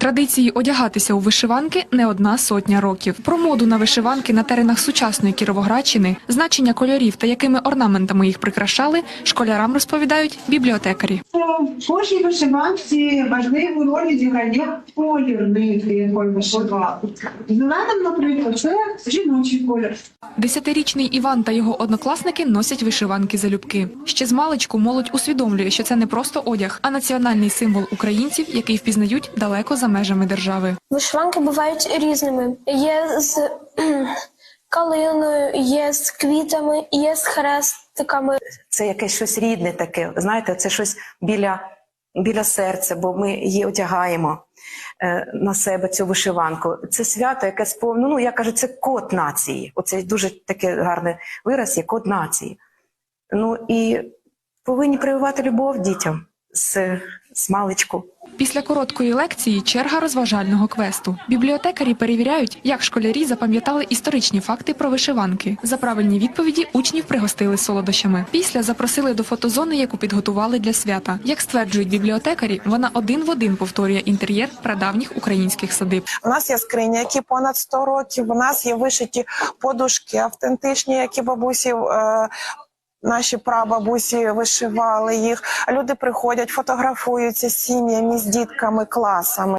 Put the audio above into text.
Традиції одягатися у вишиванки не одна сотня років. Про моду на вишиванки на теренах сучасної Кіровоградщини, значення кольорів та якими орнаментами їх прикрашали, школярам розповідають бібліотекарі. В кожній вишиванці важливу роль відіграє колір нитки. Зеленим, наприклад, це жіночий колір. Десятирічний Іван та його однокласники носять вишиванки залюбки. Ще з маличку молодь усвідомлює, що це не просто одяг, а національний символ українців, який впізнають далеко за межами держави. Вишиванки бувають різними. Є з калиною, є з квітами, є з хрестиками. це якесь щось рідне таке. Знаєте, це щось біля, біля серця, бо ми її одягаємо е, на себе цю вишиванку. Це свято, яке сповнено, ну я кажу, це код нації. Оце дуже таке гарний вираз, є код нації. Ну і повинні прививати любов дітям з, з. Після короткої лекції черга розважального квесту. Бібліотекарі перевіряють, як школярі запам'ятали історичні факти про вишиванки. За правильні відповіді учнів пригостили солодощами. Після запросили до фотозони, яку підготували для свята. Як стверджують бібліотекарі, вона один в один повторює інтер'єр прадавніх українських садиб. У нас є скрині, які понад 100 років. У нас є вишиті подушки автентичні, які бабусі. Е, Наші прабабусі вишивали їх. Люди приходять, фотографуються з сім'ями, з дітками, класами.